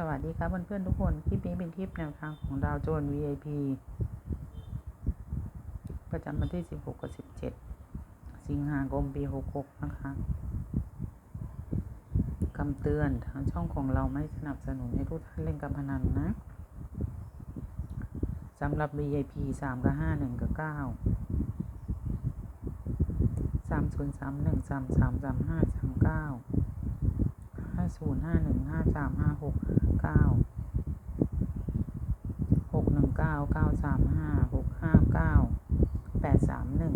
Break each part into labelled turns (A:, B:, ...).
A: สวัสดีครับเพื่อนๆทุกคน คลิปนี้เป็นคลิปแนวทางของดาวโจน VIP ประจำวันที่ 16 กับ 17 สิงหาคมปี 66 นะคะคำเตือนทางช่องของเราไม่สนับสนุนให้ทุกท่านเล่นการพนันนะสำหรับ VIP 3 กับ 5 1 กับ 9 3 0 3 1 3 3 3 5 3 9ห้า ศูนย์ห้าหนึ่งห้าสามห้าหกเก้าหกหนึ่งเก้าเก้าสามห้าหกห้าเก้าแปดสามหนึ่ง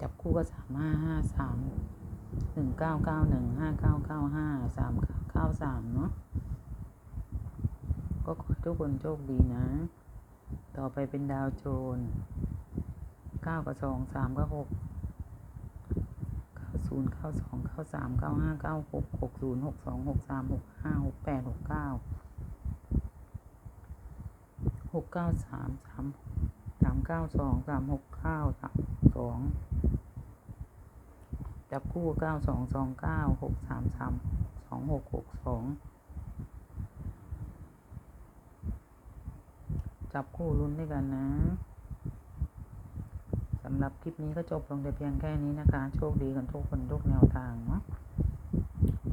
A: จับคู่ก็สามห้าห้าสามหนึ่งเก้าเก้าหนึ่งห้าเก้าเก้าห้าสามเก้าสามเนาะก็ขอทุกคนโชคดีนะ ต่อไปเป็นดาวโจนเก้ากับสองสามกับหก นย์เก้าสองเก้าสามเก้าห้าเก้าหกหกศูนย์หกสองหกสามหกห้าหกแปดหกเก้าหกเก้าสามสามสามเก้าสองสามหกเก้าสามสองจับคู่เก้าสองสองเก้าหกสามสามสองหกหกสองจับคู่ลุ้นด้วยกันนะำหรับคลิปนี้ก็จบลงแต่เพียงแค่นี้นะคะ โชคดีกันทุกคนทุกแนวทางเนาะ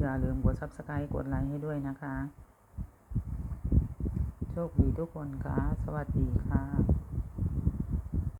A: อย่าลืมกด subscribe กดไลค์ให้ด้วยนะคะ โชคดีทุกคนค่ะ สวัสดีค่ะ